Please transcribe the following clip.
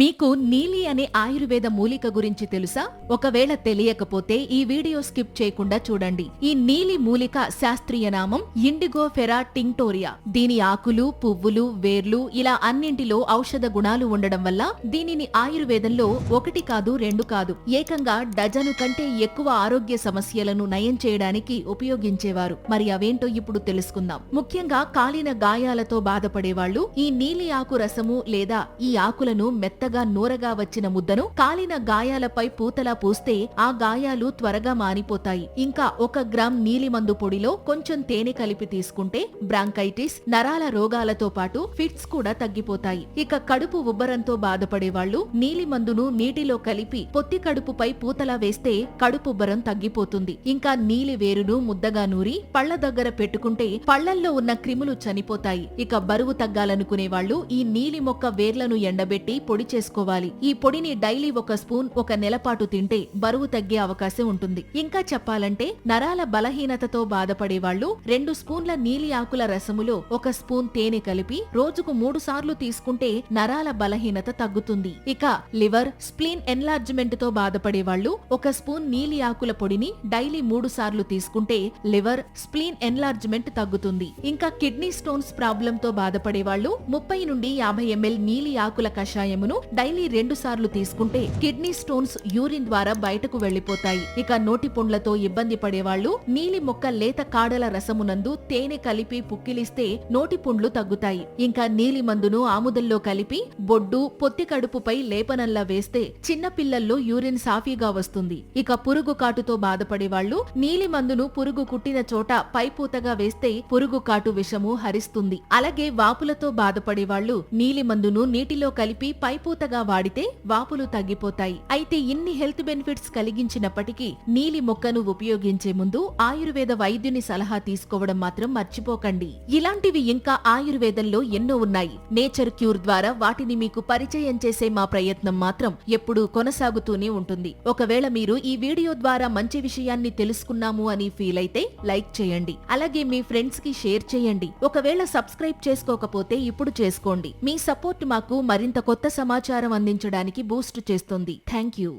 మీకు నీలి అనే ఆయుర్వేద మూలిక గురించి తెలుసా? ఒకవేళ తెలియకపోతే ఈ వీడియో స్కిప్ చేయకుండా చూడండి. ఈ నీలి మూలిక శాస్త్రీయ నామం ఇండిగో ఫెరా టింక్టోరియా. దీని ఆకులు పువ్వులు వేర్లు ఇలా అన్నింటిలో ఔషధ గుణాలు ఉండడం వల్ల దీనిని ఆయుర్వేదంలో ఒకటి కాదు రెండు కాదు ఏకంగా డజను కంటే ఎక్కువ ఆరోగ్య సమస్యలను నయం చేయడానికి ఉపయోగించేవారు. మరి అవేంటో ఇప్పుడు తెలుసుకుందాం. ముఖ్యంగా కాలిన గాయాలతో బాధపడేవాళ్ళు ఈ నీలి ఆకు రసము లేదా ఈ ఆకులను మెత్త మెత్తగా నూరగా వచ్చిన ముద్దను కాలిన గాయాలపై పూతలా పూస్తే ఆ గాయాలు త్వరగా మానిపోతాయి. ఇంకా ఒక గ్రామ్ నీలిమందు పొడిలో కొంచెం తేనె కలిపి తీసుకుంటే బ్రాంకైటిస్ నరాల రోగాలతో పాటు ఫిట్స్ కూడా తగ్గిపోతాయి. ఇక కడుపు ఉబ్బరంతో బాధపడే వాళ్ళు నీలిమందును నీటిలో కలిపి పొత్తి కడుపుపై పూతలా వేస్తే కడుపుబ్బరం తగ్గిపోతుంది. ఇంకా నీలి వేరును ముద్దగా నూరి పళ్ళ దగ్గర పెట్టుకుంటే పళ్ళల్లో ఉన్న క్రిములు చనిపోతాయి. ఇక బరువు తగ్గాలనుకునే వాళ్ళు ఈ నీలి మొక్క వేర్లను ఎండబెట్టి పొడి చేసుకోవాలి. ఈ పొడిని డైలీ ఒక స్పూన్ ఒక నెలపాటు తింటే బరువు తగ్గే అవకాశం ఉంటుంది. ఇంకా చెప్పాలంటే నరాల బలహీనతతో బాధపడే వాళ్ళు రెండు స్పూన్ల నీలి ఆకుల రసములో ఒక స్పూన్ తేనె కలిపి రోజుకు మూడు సార్లు తీసుకుంటే నరాల బలహీనత తగ్గుతుంది. ఇక లివర్ స్ప్లీన్ ఎన్లార్జ్మెంట్తో బాధపడే వాళ్ళు ఒక స్పూన్ నీలి ఆకుల పొడిని డైలీ మూడు సార్లు తీసుకుంటే లివర్ స్ప్లీన్ ఎన్లార్జ్మెంట్ తగ్గుతుంది. ఇంకా కిడ్నీ స్టోన్స్ ప్రాబ్లం తో బాధపడే వాళ్ళు ముప్పై నుండి యాభై ఎంఎల్ నీలి ఆకుల కషాయమును డైలీ రెండు సార్లు తీసుకుంటే కిడ్నీ స్టోన్స్ యూరిన్ ద్వారా బయటకు వెళ్ళిపోతాయి ఇక నోటి పుండ్లతో ఇబ్బంది పడేవాళ్ళు నీలి మొక్క లేత కాడల రసమునందు తేనె కలిపి పుక్కిలిస్తే నోటి పుండ్లు తగ్గుతాయి. ఇంకా నీలి మందును ఆముదల్లో కలిపి బొడ్డు పొత్తి కడుపుపై లేపనంలా వేస్తే చిన్న పిల్లల్లో యూరిన్ సాఫీగా వస్తుంది. ఇక పురుగు కాటుతో బాధపడేవాళ్ళు నీలి మందును పురుగు కుట్టిన చోట పైపూతగా వేస్తే పురుగు కాటు విషము హరిస్తుంది. అలాగే వాపులతో బాధపడేవాళ్ళు నీలి మందును నీటిలో కలిపి పైపూతగా వాడితే వాపులు తగ్గిపోతాయి. అయితే ఇన్ని హెల్త్ బెనిఫిట్స్ కలిగించినప్పటికీ నీలి మొక్కను ఉపయోగించే ముందు ఆయుర్వేద వైద్యుని సలహా తీసుకోవడం మాత్రం మర్చిపోకండి. ఇలాంటివి ఇంకా ఆయుర్వేదంలో ఎన్నో ఉన్నాయి. నేచర్ క్యూర్ ద్వారా వాటిని మీకు పరిచయం చేసే మా ప్రయత్నం మాత్రం ఎప్పుడూ కొనసాగుతూనే ఉంటుంది. ఒకవేళ మీరు ఈ వీడియో ద్వారా మంచి విషయాన్ని తెలుసుకున్నాము అని ఫీల్ అయితే లైక్ చేయండి. అలాగే మీ ఫ్రెండ్స్కి షేర్ చేయండి. ఒకవేళ సబ్స్క్రైబ్ చేసుకోకపోతే ఇప్పుడు చేసుకోండి. మీ సపోర్ట్ మాకు మరింత కొత్త సమాచారం అందించడానికి బూస్ట్ చేస్తుంది. Thank you